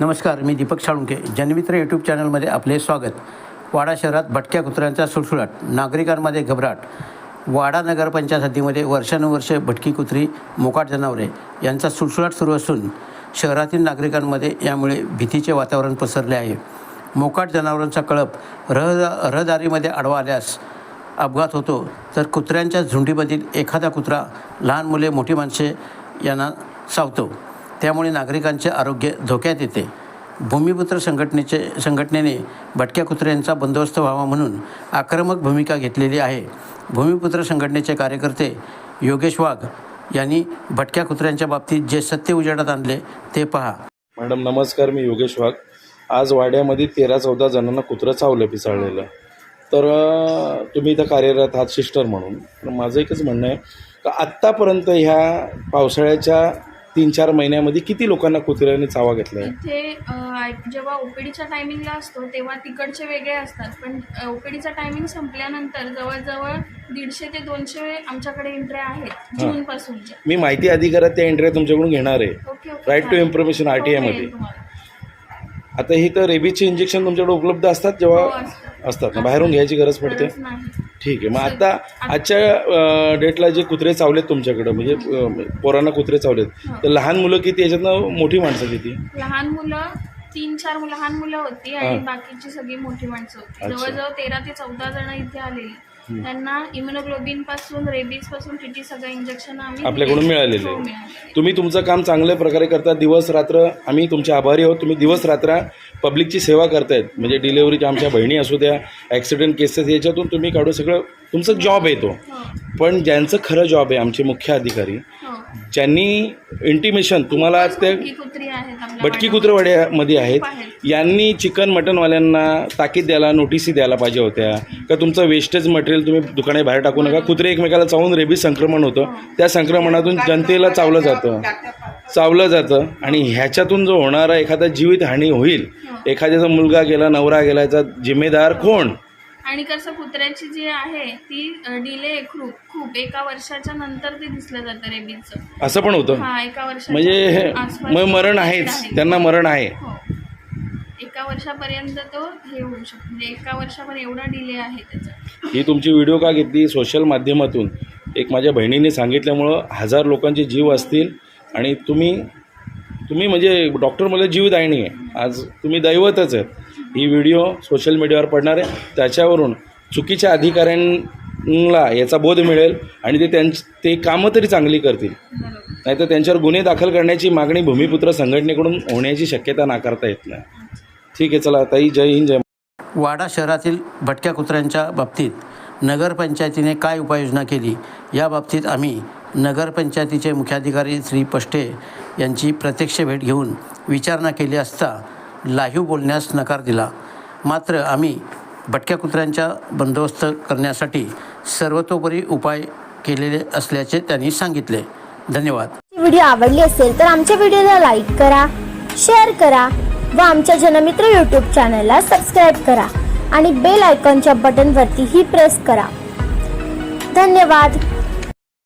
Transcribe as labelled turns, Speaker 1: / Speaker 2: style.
Speaker 1: नमस्कार मी दीपक साळुंके जनमित्र यूट्यूब चॅनलमध्ये आपले स्वागत. वाडा शहरात भटक्या कुत्र्यांचा सुळसुळाट नागरिकांमध्ये घबराट. वाडा नगरपंचायत हद्दीमध्ये वर्षानुवर्षे भटकी कुत्री मोकाट जनावरे यांचा सुळसुळाट सुरू असून शहरातील नागरिकांमध्ये यामुळे भीतीचे वातावरण पसरले आहे. मोकाट जनावरांचा कळप रह रहदारीमध्ये आडवा आल्यास अपघात होतो. तर कुत्र्यांच्या झुंडीमधील एखादा कुत्रा लहान मुले मोठी माणसे यांना चावतो त्यामुळे नागरिकांचे आरोग्य धोक्यात येते. भूमिपुत्र संघटनेचे संघटनेने भटक्या कुत्र्यांचा बंदोबस्त व्हावा म्हणून आक्रमक भूमिका घेतलेली आहे. भूमिपुत्र संघटनेचे कार्यकर्ते योगेश वाघ यांनी भटक्या कुत्र्यांच्या बाबतीत जे सत्य उजेडात आणले ते पहा.
Speaker 2: मॅडम नमस्कार मी योगेश वाघ. आज वाड्यामध्ये तेरा चौदा जणांना कुत्रं चावलं पिसाळलेलं. तर तुम्ही इथं कार्यरत आहात सिस्टर म्हणून. माझं एकच म्हणणं आहे का आत्तापर्यंत ह्या पावसाळ्याच्या तीन चार महिन्यामध्ये किती लोकांना कुत्र्याने चावा घेतला आहे
Speaker 3: इथे अ, जेव्हा ओपीडीच्या टायमिंगला असतो तेव्हा तिकडचे वेगळे असतात. पण ओपीडीचा टायमिंग संपल्यानंतर जवळजवळ दीडशे ते दोनशे आमच्याकडे एंट्र्या आहेत जून पासूनच्या
Speaker 2: मी माहिती अधिकारात त्या एंट्री तुमच्याकडून घेणार आहे.
Speaker 3: Okay okay.
Speaker 2: राईट टू
Speaker 3: चालेल.
Speaker 2: इन्फॉर्मेशन आर टी
Speaker 3: हो,
Speaker 2: आयमध्ये
Speaker 3: तुम्हाला.
Speaker 2: आता ही तर रेबीजचे इंजेक्शन तुमच्याकडे उपलब्ध असतात
Speaker 3: हो,
Speaker 2: जेव्हा
Speaker 3: असतात.
Speaker 2: असतात. ना बाहेरून घ्यायची गरज पडते?
Speaker 3: गरज नाही.
Speaker 2: ठीक आहे. मग आता आजच्या डेटला जे कुत्रे चावलेत तुमच्याकडं म्हणजे अं, पोरांना कुत्रे चावलेत तर लहान मुलं किती याच्यातनं मोठी माणसं किती?
Speaker 3: लहान मुलं तीन चार मुलं- लहान मुलं होती आणि बाकीची सगळी मोठी माणसं होती.
Speaker 2: अच्छा.
Speaker 3: जवळजवळ तेरा ते चौदा जण इथे आलेली. त्यांना इम्युनोग्लोबिनपासून रेबीजपासून टीटी सगळं इंजेक्शन आम्ही
Speaker 2: आपल्याकडून. मिळालेले
Speaker 3: हो.
Speaker 2: तुम्ही तुमचं काम चांगल्या प्रकारे करता. दिवस रात्र आम्ही तुमचे आभारी आहोत. तुम्ही दिवस रात्र पब्लिकची सेवा करतायत. म्हणजे डिलेवरीच्या आमच्या बहिणी असू द्या ॲक्सिडेंट केसेस याच्यातून तुम्ही काढू सगळं तुमचं जॉब आहे तो.
Speaker 3: हो.
Speaker 2: पण ज्यांचं खरं जॉब आहे आमचे मुख्य अधिकारी ज्यांनी इंटिमेशन तुम्हाला ते
Speaker 3: भटकी.
Speaker 2: कुत्रवाड्यामध्ये आहेत. यांनी चिकन मटनवाल्यांना ताकीद द्यायला नोटिसी द्यायला पाहिजे होत्या. का तुमचं वेस्टेज मटेरियल तुम्ही दुकाने बाहेर टाकू नका. कुत्रे एकमेकाला चावून रेबीज संक्रमण होतं. त्या संक्रमणातून जनतेला चावलं जातं. चावलं जातं. आणि ह्याच्यातून जो होणारा एखादा जीवित हानी होईल एखाद्याचा मुलगा गेला नवरा गेला याचा जिम्मेदार कोण?
Speaker 3: आणि कसं कुत्र्याची जी आहे ती डिले खूप खूप. एका वर्षाच्या नंतर ते दिसलं जातं रेबीजचं
Speaker 2: असं पण होतं?
Speaker 3: हा एका वर्षाच्या
Speaker 2: म्हणजे
Speaker 3: आसपास
Speaker 2: मग मरण आहेच.
Speaker 3: आहे.
Speaker 2: त्यांना मरण आहे.
Speaker 3: हो. एका वर्षापर्यंत तो हे होऊ शकतो. म्हणजे एका वर्षापर्यंत एवढा डिले आहे त्याचा.
Speaker 2: ही तुमची व्हिडिओ का घेतली? सोशल माध्यमातून. एक माझ्या बहिणीने सांगितल्यामुळं हजार लोकांचे जीव असतील आणि तुम्ही तुम्ही म्हणजे डॉक्टर मला जीवदायिनी आहे. आज तुम्ही दैवतच आहेत. ही व्हिडिओ सोशल मीडियावर पडणार आहे. त्याच्यावरून चुकीच्या अधिकाऱ्यांना याचा बोध मिळेल आणि ते त्यांची ते कामं तरी चांगली करतील. नाहीतर त्यांच्यावर गुन्हे दाखल करण्याची मागणी भूमिपुत्र संघटनेकडून होण्याची शक्यता नाकारता येत नाही. ठीक आहे चला ताई जय हिंद जय
Speaker 1: वाडा शहरातील भटक्या कुत्र्यांच्या बाबतीत नगरपंचायतीने काय उपाययोजना केली? या बाबतीत आम्ही नगरपंचायतीचे मुख्याधिकारी श्री पष्टे यांची प्रत्यक्ष भेट घेऊन विचारणा केली असता लाईव्ह बोलण्यास नकार दिला. मात्र आम्ही भटक्या कुत्र्यांचा बंदोबस्त करण्यासाठी सर्वतोपरी उपाय केलेले असल्याचे त्यांनी सांगितले. धन्यवाद.
Speaker 4: व्हिडिओ आवडली असेल तर आमच्या व्हिडिओला लाईक करा शेअर करा व आमच्या जनमित्र यूट्यूब चॅनलला सबस्क्राईब करा आणि बेल आयकॉनच्या बटनवरतीही प्रेस करा. धन्यवाद.